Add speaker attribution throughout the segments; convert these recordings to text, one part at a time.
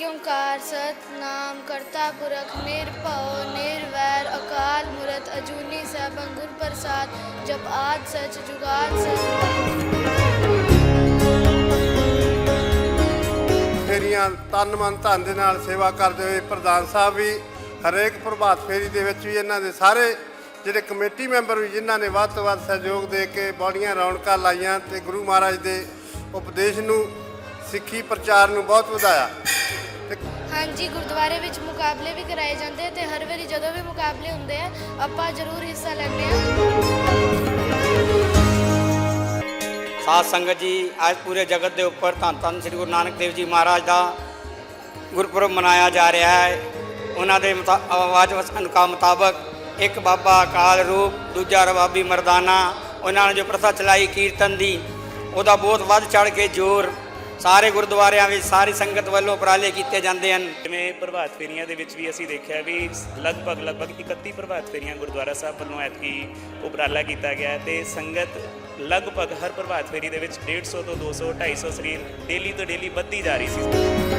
Speaker 1: ਏਕ ਓੰਕਾਰ ਸਤਨਾਮ ਕਰਤਾ ਪੁਰਖ, ਨਿਰਭਉ, ਨਿਰਵੈਰ, ਅਕਾਲ ਮੂਰਤ, ਅਜੂਨੀ ਸੈਭੰ ਗੁਰ ਪ੍ਰਸਾਦ, ਜਪ ਆਦ ਸਚ ਜੁਗਾਦ ਸਚ।
Speaker 2: ਫੇਰੀਆਂ ਤਨ ਮਨ ਧਨ ਦੇ ਨਾਲ ਸੇਵਾ ਕਰਦੇ ਹੋਏ ਪ੍ਰਧਾਨ ਸਾਹਿਬ ਵੀ, ਹਰੇਕ ਪ੍ਰਭਾਤ ਫੇਰੀ ਦੇ ਵਿੱਚ ਵੀ ਇਹਨਾਂ ਦੇ ਸਾਰੇ ਜਿਹੜੇ ਕਮੇਟੀ ਮੈਂਬਰ ਵੀ ਜਿਨ੍ਹਾਂ ਨੇ ਵੱਧ ਤੋਂ ਵੱਧ ਸਹਿਯੋਗ ਦੇ ਕੇ ਬੌੜੀਆਂ ਰੌਣਕਾਂ ਲਾਈਆਂ ਤੇ ਗੁਰੂ ਮਹਾਰਾਜ ਦੇ ਉਪਦੇਸ਼ ਨੂੰ, ਸਿੱਖੀ ਪ੍ਰਚਾਰ ਨੂੰ ਬਹੁਤ ਵਧਾਇਆ।
Speaker 1: ਹਾਂਜੀ, ਗੁਰਦੁਆਰੇ ਵਿੱਚ ਮੁਕਾਬਲੇ ਵੀ ਕਰਾਏ ਜਾਂਦੇ ਆ ਤੇ ਹਰ ਵਾਰੀ ਜਦੋਂ ਵੀ ਮੁਕਾਬਲੇ ਹੁੰਦੇ ਆ, ਆਪਾਂ ਜ਼ਰੂਰ ਹਿੱਸਾ ਲੈਂਦੇ ਆ।
Speaker 3: ਸਾਧ ਸੰਗਤ ਜੀ, ਅੱਜ ਪੂਰੇ ਜਗਤ ਦੇ ਉੱਪਰ ਧੰਨ ਧੰਨ ਸ੍ਰੀ ਗੁਰੂ ਨਾਨਕ ਦੇਵ ਜੀ ਮਹਾਰਾਜ ਦਾ ਗੁਰਪੁਰਬ ਮਨਾਇਆ ਜਾ ਰਿਹਾ ਹੈ। ਉਹਨਾਂ ਦੇ ਮੁਤਾ- ਆਵਾਜ਼ ਅਨੁਕਾ ਮੁਤਾਬਕ ਇੱਕ ਬਾਬਾ ਅਕਾਲ ਰੂਪ, ਦੂਜਾ ਰਬਾਬੀ ਮਰਦਾਨਾ, ਉਹਨਾਂ ਨੇ ਜੋ ਪ੍ਰਥਾ ਚਲਾਈ ਕੀਰਤਨ ਦੀ, ਉਹਦਾ ਬਹੁਤ ਵੱਧ ਚੜ ਕੇ ਜ਼ੋਰ ਸਾਰੇ ਗੁਰਦੁਆਰਿਆਂ ਵਿੱਚ ਸਾਰੀ ਸੰਗਤ ਵੱਲੋਂ ਉਪਰਾਲੇ ਕੀਤੇ ਜਾਂਦੇ ਹਨ।
Speaker 4: ਜਿਵੇਂ ਪ੍ਰਭਾਤ ਫੇਰੀਆਂ ਦੇ ਵਿੱਚ ਵੀ ਅਸੀਂ ਦੇਖਿਆ ਵੀ ਲਗਭਗ ਲਗਭਗ 31 ਪ੍ਰਭਾਤ ਫੇਰੀਆਂ ਗੁਰਦੁਆਰਾ ਸਾਹਿਬ ਵੱਲੋਂ ਐਤਕੀ ਉਪਰਾਲਾ ਕੀਤਾ ਗਿਆ ਹੈ ਤੇ ਸੰਗਤ ਲਗਭਗ ਹਰ ਪ੍ਰਭਾਤ ਫੇਰੀ ਦੇ ਵਿੱਚ 150 ਤੋਂ 200 250 ਸਰੀਰ ਡੇਲੀ ਤੋਂ ਡੇਲੀ ਵੱਧਦੀ ਜਾ ਰਹੀ ਸੀ।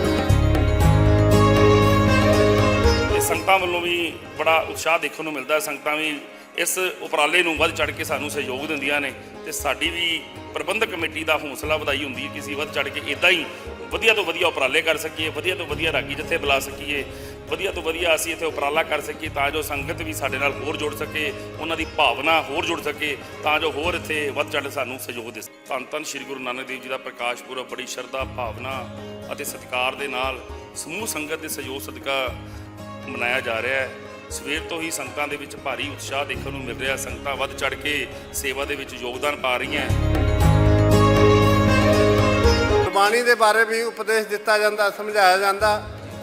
Speaker 5: ਸੰਗਤਾਂ ਵੱਲੋਂ ਵੀ ਬੜਾ ਉਤਸ਼ਾਹ ਦੇਖਣ ਨੂੰ ਮਿਲਦਾ ਹੈ। ਸੰਗਤਾਂ ਵੀ ਇਸ ਉਪਰਾਲੇ ਨੂੰ ਵੱਧ ਚੜ ਕੇ ਸਾਨੂੰ ਸਹਿਯੋਗ ਦਿੰਦੀਆਂ ਨੇ ਤੇ ਸਾਡੀ ਵੀ ਪ੍ਰਬੰਧਕ ਕਮੇਟੀ ਦਾ ਹੌਸਲਾ ਵਧਾਈ ਹੁੰਦੀ ਹੈ ਕਿ ਅਸੀਂ ਵੱਧ ਚੜ ਕੇ ਇਦਾਂ ਹੀ ਵਧੀਆ ਤੋਂ ਵਧੀਆ ਉਪਰਾਲੇ ਕਰ ਸਕੀਏ, ਵਧੀਆ ਤੋਂ ਵਧੀਆ ਰਾਗੀ ਜਿੱਥੇ ਬੁਲਾ ਸਕੀਏ, ਵਧੀਆ ਤੋਂ ਵਧੀਆ ਅਸੀਂ ਇੱਥੇ ਉਪਰਾਲਾ ਕਰ ਸਕੀਏ ਤਾਂ ਜੋ ਸੰਗਤ ਵੀ ਸਾਡੇ ਨਾਲ ਹੋਰ ਜੁੜ ਸਕੇ, ਉਹਨਾਂ ਦੀ ਭਾਵਨਾ ਹੋਰ ਜੁੜ ਸਕੇ ਤਾਂ ਜੋ ਹੋਰ ਇੱਥੇ ਵੱਧ ਚੜ ਸਾਨੂੰ ਸਹਿਯੋਗ ਦੇ ਸਕੇ ਧੰਨ ਧੰਨ ਸ੍ਰੀ ਗੁਰੂ ਨਾਨਕ ਦੇਵ ਜੀ ਦਾ ਪ੍ਰਕਾਸ਼ ਪੁਰਬ ਬੜੀ ਸ਼ਰਧਾ, ਭਾਵਨਾ ਅਤੇ ਸਤਿਕਾਰ ਦੇ ਨਾਲ ਸਮੂਹ ਸੰਗਤ ਦੇ ਸਹਿਯੋਗ ਸਦਕਾ ਮਨਾਇਆ ਜਾ ਰਿਹਾ ਹੈ। ਸਵੇਰ ਤੋਂ ਹੀ ਸੰਗਤਾਂ ਦੇ ਵਿੱਚ ਭਾਰੀ ਉਤਸ਼ਾਹ ਦੇਖਣ ਨੂੰ ਮਿਲ ਰਿਹਾ ਸੰਗਤਾਂ ਵੱਧ ਚੜ ਕੇ ਸੇਵਾ ਦੇ ਵਿੱਚ ਯੋਗਦਾਨ ਪਾ ਰਹੀਆਂ
Speaker 2: ਗੁਰਬਾਣੀ ਦੇ ਬਾਰੇ ਵੀ ਉਪਦੇਸ਼ ਦਿੱਤਾ ਜਾਂਦਾ ਸਮਝਾਇਆ ਜਾਂਦਾ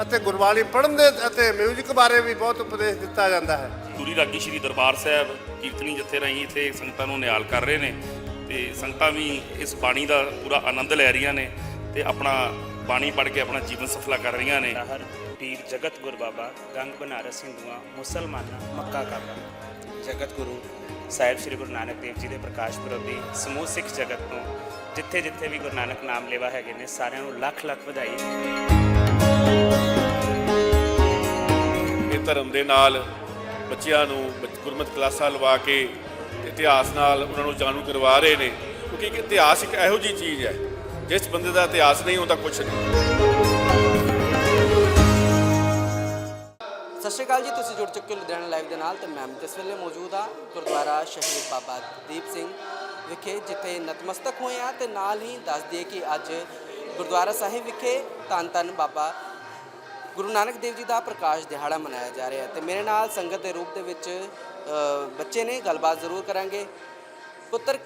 Speaker 2: ਅਤੇ ਗੁਰਬਾਣੀ ਪੜ੍ਹਨ ਦੇ ਅਤੇ ਮਿਊਜ਼ਿਕ ਬਾਰੇ ਵੀ ਬਹੁਤ ਉਪਦੇਸ਼ ਦਿੱਤਾ ਜਾਂਦਾ ਹੈ।
Speaker 5: ਗੁਰੂ ਰਾਗੀ ਸ਼੍ਰੀ ਦਰਬਾਰ ਸਾਹਿਬ ਕੀਰਤਨੀ ਜਥੇ ਰਾਹੀਂ ਇੱਥੇ ਸੰਗਤਾਂ ਨੂੰ ਨਿਹਾਲ ਕਰ ਰਹੇ ਨੇ ਤੇ ਸੰਗਤਾਂ ਵੀ ਇਸ ਬਾਣੀ ਦਾ ਪੂਰਾ ਆਨੰਦ ਲੈ ਰਹੀਆਂ ਨੇ ਤੇ ਆਪਣਾ ਬਾਣੀ ਪੜ੍ਹ ਕੇ ਆਪਣਾ ਜੀਵਨ ਸਫਲਾ ਕਰ ਰਹੀਆਂ ਨੇ।
Speaker 4: ਪੀਰ ਜਗਤ ਗੁਰ ਬਾਬਾ, ਗੰਗ ਬਨਾਰਸ ਹਿੰਦੂਆਂ, ਮੁਸਲਮਾਨਾਂ, ਮੱਕਾ ਕਾਬਾ। ਜਗਤ ਗੁਰੂ ਸਾਹਿਬ ਸ੍ਰੀ ਗੁਰੂ ਨਾਨਕ ਦੇਵ ਜੀ ਦੇ ਪ੍ਰਕਾਸ਼ ਪੁਰਬ ਦੀ ਸਮੂਹ ਸਿੱਖ ਜਗਤ ਨੂੰ ਜਿੱਥੇ ਜਿੱਥੇ ਵੀ ਗੁਰੂ ਨਾਨਕ ਨਾਮ ਲੇਵਾ ਹੈਗੇ ਨੇ, ਸਾਰਿਆਂ ਨੂੰ ਲੱਖ ਲੱਖ ਵਧਾਈ।
Speaker 6: ਇਹ ਧਰਮ ਦੇ ਨਾਲ ਬੱਚਿਆਂ ਨੂੰ ਬੱਚ- ਗੁਰਮਤਿ ਕਲਾਸਾਂ ਲਵਾ ਕੇ ਇਤਿਹਾਸ ਨਾਲ ਉਹਨਾਂ ਨੂੰ ਜਾਣੂ ਕਰਵਾ ਰਹੇ ਨੇ, ਕਿਉਂਕਿ ਇਤਿਹਾਸ ਇੱਕ ਇਹੋ ਜਿਹੀ ਚੀਜ਼ ਹੈ, ਜਿਸ ਬੰਦੇ ਦਾ ਇਤਿਹਾਸ ਨਹੀਂ ਹੁੰਦਾ ਕੁਝ ਨਹੀਂ।
Speaker 7: ਸਤਿ ਸ਼੍ਰੀ ਅਕਾਲ ਜੀ, ਤੁਸੀਂ ਜੁੜ ਚੁੱਕੇ ਹੋ ਲੁਧਿਆਣਾ ਲਾਈਵ ਦੇ ਨਾਲ ਤੇ ਮੈਂ ਇਸ ਵੇਲੇ ਮੌਜੂਦ ਹਾਂ, ਗੁਰਦੁਆਰਾ ਸ਼ਹੀਦ ਬਾਬਾ ਦੀਪ ਸਿੰਘ ਵਿਖੇ, ਜਿੱਥੇ ਨਤਮਸਤਕ ਹੋਏ ਆ ਤੇ ਨਾਲ ਹੀ ਦੱਸ ਦਈਏ ਕਿ ਅੱਜ ਗੁਰਦੁਆਰਾ ਸਾਹਿਬ ਵਿਖੇ ਧੰਨ ਧੰਨ ਬਾਬਾ ਗੁਰੂ ਨਾਨਕ ਦੇਵ ਜੀ ਦਾ ਪ੍ਰਕਾਸ਼ ਦਿਹਾੜਾ ਮਨਾਇਆ ਜਾ ਰਿਹਾ ਹੈ ਤੇ ਮੇਰੇ ਨਾਲ ਸੰਗਤ ਦੇ ਰੂਪ ਦੇ ਵਿੱਚ ਬੱਚੇ ਨੇ, ਗੱਲਬਾਤ ਜ਼ਰੂਰ ਕਰਾਂਗੇ। ਪੁੱਤਰ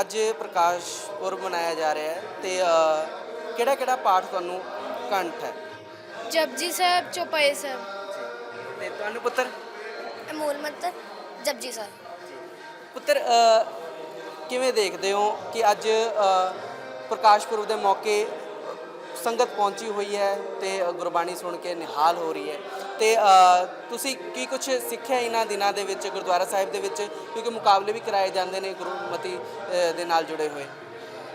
Speaker 7: ਅੱਜ ਪ੍ਰਕਾਸ਼ ਪੁਰਬ ਮਨਾਇਆ ਜਾ ਰਿਹਾ ਹੈ ਤੇ ਕਿਹੜਾ ਕਿਹੜਾ ਪਾਠ ਤੁਹਾਨੂੰ ਕੰਠ ਹੈ?
Speaker 1: ਜਪਜੀ ਸਾਹਿਬ, ਚੌਪਾਈ ਸਾਹਿਬ।
Speaker 7: ਤੁਹਾਨੂੰ ਪੁੱਤਰ?
Speaker 1: ਮੂਲ ਮੰਤਰ ਜਪਜੀ ਸਾਹਿਬ।
Speaker 7: ਪੁੱਤਰ ਅ, ਕਿਵੇਂ ਦੇਖਦੇ ਹੋ ਕਿ ਅੱਜ ਅ, ਪ੍ਰਕਾਸ਼ ਪੁਰਬ ਦੇ ਮੌਕੇ ਸੰਗਤ ਪਹੁੰਚੀ ਹੋਈ ਹੈ ਤੇ ਗੁਰਬਾਣੀ ਸੁਣ ਕੇ ਨਿਹਾਲ ਹੋ ਰਹੀ ਹੈ? ਤੇ ਅ, ਤੁਸੀਂ ਕੀ ਕੁਝ ਸਿੱਖਿਆ ਇਹਨਾਂ ਦਿਨਾਂ ਦੇ ਵਿੱਚ ਗੁਰਦੁਆਰਾ ਸਾਹਿਬ ਦੇ ਵਿੱਚ? ਕਿਉਂਕਿ ਮੁਕਾਬਲੇ ਵੀ ਕਰਾਏ ਜਾਂਦੇ ਨੇ ਗੁਰਮਤੀ ਅ, ਦੇ ਨਾਲ ਜੁੜੇ ਹੋਏ।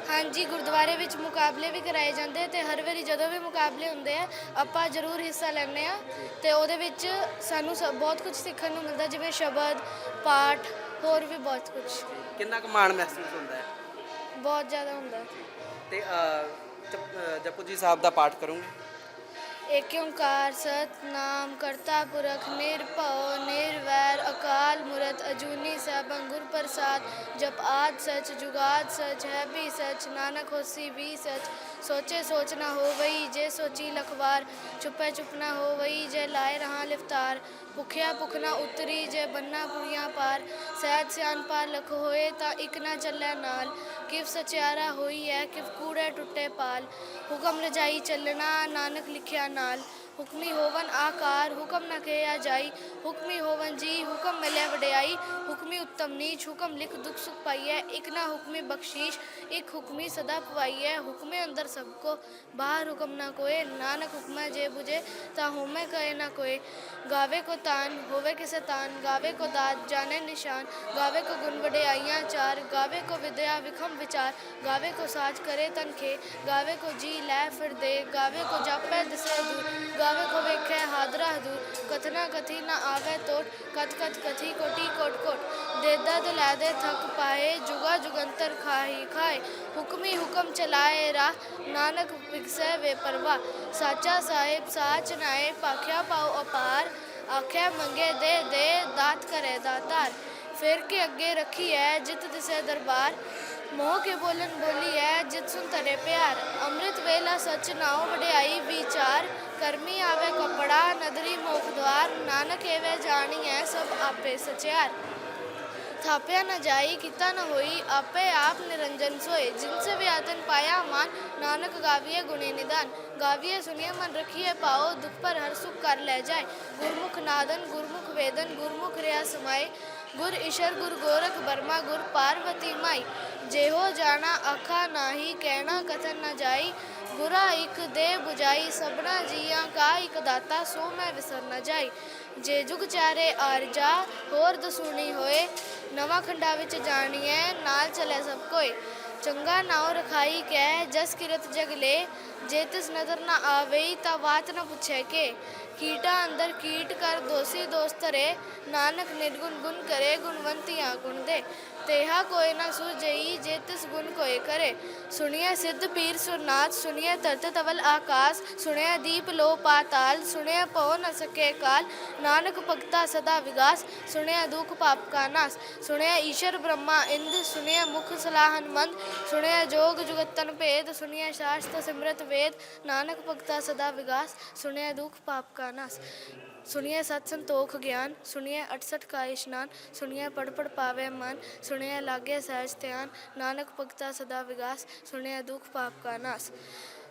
Speaker 1: ਹਾਂਜੀ ਗੁਰਦੁਆਰੇ ਵਿੱਚ ਮੁਕਾਬਲੇ ਵੀ ਕਰਾਏ ਜਾਂਦੇ ਤੇ ਹਰ ਵਾਰੀ ਜਦੋਂ ਵੀ ਮੁਕਾਬਲੇ ਹੁੰਦੇ ਆ ਆਪਾਂ ਜ਼ਰੂਰ ਹਿੱਸਾ ਲੈਂਦੇ ਆ ਤੇ ਉਹਦੇ ਵਿੱਚ ਸਾਨੂੰ ਸ- ਬਹੁਤ ਕੁਝ ਸਿੱਖਣ ਨੂੰ ਮਿਲਦਾ ਜਿਵੇਂ ਸ਼ਬਦ ਪਾਠ ਹੋਰ ਵੀ ਬਹੁਤ ਕੁਝ
Speaker 7: ਕਿੰਨਾ ਕੁ ਮਾਣ ਮਹਿਸੂਸ ਹੁੰਦਾ ਹੈ?
Speaker 1: ਬਹੁਤ ਜ਼ਿਆਦਾ ਹੁੰਦਾ।
Speaker 7: ਤੇ ਅ, ਜਪ- ਅ, ਜਪੂ ਜੀ ਸਾਹਿਬ ਦਾ ਪਾਠ ਕਰੂੰਗੇ?
Speaker 1: ਏਕ ਓੰਕਾਰ ਸਤਨਾਮ ਕਰਤਾ ਪੁਰਖ ਨਿਰਭਉ ਨਿਰਵੈਰ ਅਕਾਲ ਮੂਰਤ ਅਜੂਨੀ ਸੈਭੰ ਗੁਰ ਪ੍ਰਸਾਦ ਜਪ ਆਦ ਸਚ ਜੁਗਾਦ ਸਚ ਹੈ ਵੀ ਸਚ ਨਾਨਕ ਹੋਸੀ ਵੀ ਸਚ ਸੋਚੇ ਸੋਚ ਨਾ ਹੋਵਈ ਜੇ ਸੋਚੀ ਲਖਵਾਰ, ਚੁਪੈ ਚੁਪ ਨਾ ਹੋਵਈ ਜੇ ਲਾਏ ਰਹਾ ਲਿਫਤਾਰ, ਭੁਖਿਆ ਭੁਖ ਉਤਰੀ, ਜੇ ਬੰਨਾ ਪੁਰੀਆਂ ਪਾਰ ਸਹਿਜ ਸਿਆਨ ਪਾਰ ਲਖ ਹੋਏ ਤਾਂ ਇੱਕ ਨਾ ਚੱਲੈ ਨਾਲ, ਕਿਵ ਸਚਿਆਰਾ ਹੋਈ ਹੈ ਕਿਵ ਕੂੜੇ ਟੁੱਟੇ ਪਾਲ, ਹੁਕਮ ਰਜਾਈ ਚੱਲਣਾ, ਨਾਨਕ ਲਿਖਿਆ ਨਾਲ ਹੁਕਮੀ ਹੋਵਨ ਆਕਾਰ ਹੁਕਮ ਨ ਕਹਿਆ ਜਾਈ ਹੁਕਮੀ ਹੋਵਨ ਜੀ ਹੁਕਮ ਮਿਲੇ ਵਡਿਆਈ ਹੁਕਮੀ ਉੱਤਮ ਨੀਚ ਹੁਕਮ ਲਿਖ ਦੁਖ ਸੁਖ ਪਾਈਐ ਇਕ ਨਾ ਹੁਕਮੀ ਬਖਸ਼ੀਸ਼ ਇਕ ਹੁਕਮੀ ਸਦਾ ਪਵਾਈਐ ਹੁਕਮੇ ਅੰਦਰ ਸਭ ਕੋ ਬਾਹਰ ਹੁਕਮ ਨਾ ਕੋਏ ਨਾਨਕ ਹੁਕਮੈ ਜੇ 부ਜੇ ਤਾਂ ਹੋਮੈ ਕਹੇ ਨਾ ਕੋਏ ਗਾਵੇ ਕੋ ਤਾਨ ਹੋਵੇ ਕਿਸੇ ਤਾਨ ਗਾਵੇ ਕੋ ਦਾਤ ਜਾਣੇ ਨਿਸ਼ਾਨ ਗਾਵੇ ਕੋ ਗੁਣ ਵਡਿਆਈਆਂ ਚਾਰ ਗਾਵੇ ਕੋ ਵਿਦਿਆ ਵਿਖਮ ਵਿਚਾਰ ਗਾਵੇ ਕੋ ਸਾਜ ਕਰੇ ਤਨਖੇ ਗਾਵੇ ਕੋ ਜੀ ਲੈ ਫਿਰ ਦੇ ਗਾਵੇ ਕੋ ਜਾਪੈ ਦਿਸੇ ਦੂਰ ਆਦਰਾ ਹਦੂਰ ਕਥਨਾ ਕਥੀ ਨਾ ਆਵੇ ਤੋਟ ਕਤ ਕਤ ਕਥੀ ਕੋਟੀ ਕੋਟ ਕੋਟ ਦੇਦਾ ਦਿਲਾ ਦੇ ਥਕ ਪਾਏ ਜੁਗਾ ਜੁਗੰਤਰ ਖਾਹੀ ਖਾਏ ਹੁਕਮੀ ਹੁਕਮ ਚਲਾਏ ਰਾ ਨਾਨਕ ਵਿਗਸੈ ਵੇ ਪਰਵਾ ਸਾਚਾ ਸਾਹਿਬ ਸਾਚ ਨਾਏ ਪਾਖਿਆ ਪਾਉ ਅਪਾਰ ਆਖਿਆ ਮੰਗੇ ਦੇ ਦੇ ਦਾਤ ਕਰੇ ਦਾਤਾਰ ਫਿਰ ਕੇ ਅੱਗੇ ਰੱਖੀ ਹੈ ਜਿਤ ਦਿਸੇ ਦਰਬਾਰ ਮੋਹ ਕੇ ਬੋਲਨ ਬੋਲੀ ਹੈ ਜਿਤ ਸੁਨ ਤਰੇ ਪਿਆਰ ਅੰਮ੍ਰਿਤ ਵੇਲਾ ਸਚ ਨਾਉ ਵਡਿਆਈ ਵਿਚਾਰ ਕਰਮੀ ਆਵੇ ਕਪੜਾ, ਨਦਰੀ ਮੋਖ ਦਵਾਰ, ਨਾਨਕ ਏਵੇ ਜਾਣੀ ਐ ਸਭ ਆਪੇ ਸਚਿਆਰ। ਥਾਪਿਆ ਨਾ ਜਾਈ, ਕੀਤਾ ਨਾ ਹੋਈ, ਆਪੇ ਆਪ ਨਿਰੰਜਨ ਸੋਏ। ਜਿਨ ਸੇ ਵਿਆਤਨ ਪਾਇਆ ਮਾਨ, ਨਾਨਕ ਗਾਵੀਏ ਗੁਣੇ ਨਿਦਾਨ। ਗਾਵੀਏ ਸੁਨਿਆ ਮਨ ਰਖੀਏ ਪਾਓ, ਦੁੱਖ ਪਰ ਹਰ ਸੁਖ ਕਰ ਲੈ ਜਾਏ। ਗੁਰਮੁਖ ਨਾਦਨ, ਗੁਰਮੁਖ ਵੇਦਨ, ਗੁਰਮੁਖ ਰਿਆ ਸਮਾਏ। ਗੁਰ ਇਸ਼ਰ ਗੁਰ ਗੋਰਖ ਬਰਮਾ ਗੁਰ ਪਾਰਵਤੀ ਮਾਈ। ਜਿਹੋ ਜਾਣਾ, ਆਖਾ ਨਾਹੀ, ਕਹਿਣਾ ਕਥਨ ਨਾ ਜਾਈ। ਗੁਰਾ ਇਕ ਦੇ 부ਜਾਈ ਸਭਨਾ ਜੀਆਂ ਕਾ ਇਕ ਦਾਤਾ ਸੋ ਮੈਂ ਵਿਸਰ ਨ ਜਾਈ। ਜੇ ਜੁਗ ਚਾਰੇ ਆਰਜਾ ਹੋਰ ਦਸੂਣੀ ਹੋਏ, ਨਵਾਂ ਖੰਡਾ ਵਿੱਚ ਜਾਣੀਐ, ਨਾਲ ਚਲੇ ਸਭ ਕੋਏ। ਚੰਗਾ ਨਾਉ ਰਖਾਈ ਕਹਿ, ਜਸ ਕਿਰਤ ਜਗ ਲੈ, ਜੇ ਤਿਸ ਨਦਰ ਨਾ ਆਵਈ ਤਾਂ ਬਾਤ ਨਾ ਪੁੱਛੇ ਕੇ। ਕੀਟਾ ਅੰਦਰ ਕੀਟ ਕਰ ਦੋਸੀ ਦੋਸਤ ਰੇ, ਨਾਨਕ ਨਿਰਗੁਣ ਗੁਣ ਕਰੇ, ਗੁਣਵੰਤੀਆਂ ਗੁਣ ਦੇ। ਤੇਹਾ ਕੋਈ ਨਾ ਸੁਜਈ ਜੇ ਤਿਸ ਗੁਣ ਕੋਏ ਕਰੇ। ਸੁਣਿਆ ਸਿੱਧ ਪੀਰ ਸੁਰਨਾਥ ਸੁਣਿਆ ਤਰਤ ਤਵਲ ਆਕਾਸ। ਸੁਣਿਆ ਦੀਪ ਲੋ ਪਾਤਾਲ ਸੁਣਿਆ ਪਉ ਨ ਸਕੇ ਕਾਲ। ਨਾਨਕ ਭਗਤਾ ਸਦਾ ਵਿਗਾਸ ਸੁਣਿਆ ਦੁਖ ਪਾਪ ਕਾ ਨਾਸ। ਸੁਣਿਆ ਈਸ਼ਰ ਬ੍ਰਹਮਾ ਇੰਦ ਸੁਣਿਆ ਮੁਖ ਸਲਾਹਨ ਮੰਦ ਸੁਣਿਆ ਜੋਗ ਜੁਗਤਨ ਭੇਦ ਸੁਣਿਆ ਸ਼ਾਸਤ ਸਿਮਰਤ ਵੇਦ। ਨਾਨਕ ਭਗਤਾ ਸਦਾ ਵਿਗਾਸ ਸੁਣਿਆ ਦੁਖ ਪਾਪ ਕਾ ਨਾਸ ਸੁਣਿਆ ਸਤ ਸੰਤੋਖ ਗਿਆਨ ਸੁਣਿਆ 68 ਕਾ ਇਸ਼ਨਾਨ ਸੁਣਿਆ ਪੜ ਪੜ ਪਾਵੇ ਮਨ ਸੁਣਿਆ ਲਾਗੇ ਸਹਿਜ ਧਿਆਨ ਨਾਨਕ ਭਗਤਾ ਸਦਾ ਵਿਗਾਸ ਸੁਣਿਆ ਦੁਖ ਪਾਪ ਕਾ ਨਾਸ।